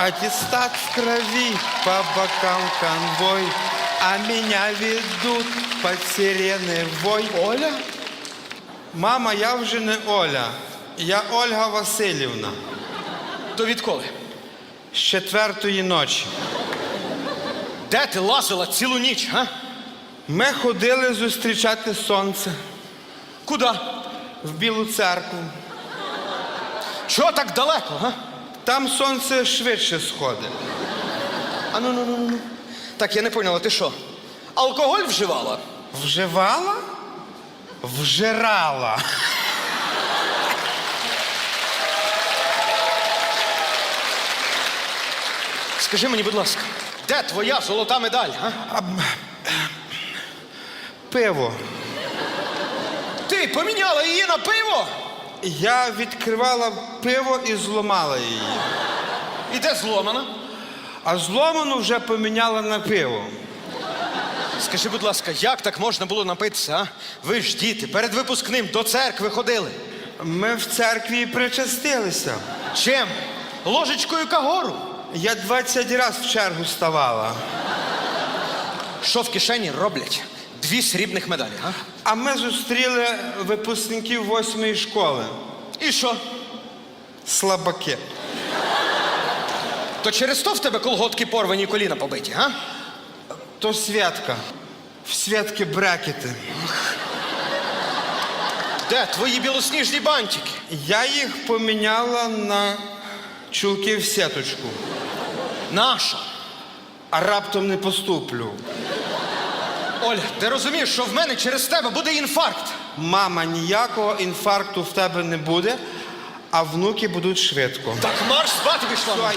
Аттестат в крови, по бокам конвой, а меня ведут под сирены вой. Оля? Мама, я вже не Оля, я Ольга Васильівна. То відколи? З четвертої ночі. Де ти лазила цілу ніч, га? Ми ходили зустрічати сонце Куди? в Білу церкву. Чого так далеко, га? Там сонце швидше сходить. А ну ну ну ну. Так, я не поняла, ти що? Алкоголь вживала? Вживала? Вжирала. Скажи мені, будь ласка, де твоя золота медаль, га? Пиво. Ти поміняла її на пиво? Я відкривала пиво і зламала її. І де зломана? А зломану вже поміняла на пиво. Скажи, будь ласка, як так можна було напитися, а? Ви ж діти, перед випускним до церкви ходили. Ми в церкві і причастилися. Чим? Ложечкою кагору? Я 20 разів в чергу ставала. Що в кишені роблять? Дві срібних медалі, а? А ми зустріли випускників восьмої школи. І що? Слабаки. То через то в тебе колготки порвані і коліна побиті, а? То Святка. В Святки брекети. Де твої білосніжні бантики? Я їх поміняла на чулки в сіточку. Наша. А раптом не поступлю. Оля, ти розумієш, що в мене через тебе буде інфаркт. Мама, ніякого інфаркту в тебе не буде, а внуки будуть швидко. Так марш спати пішла.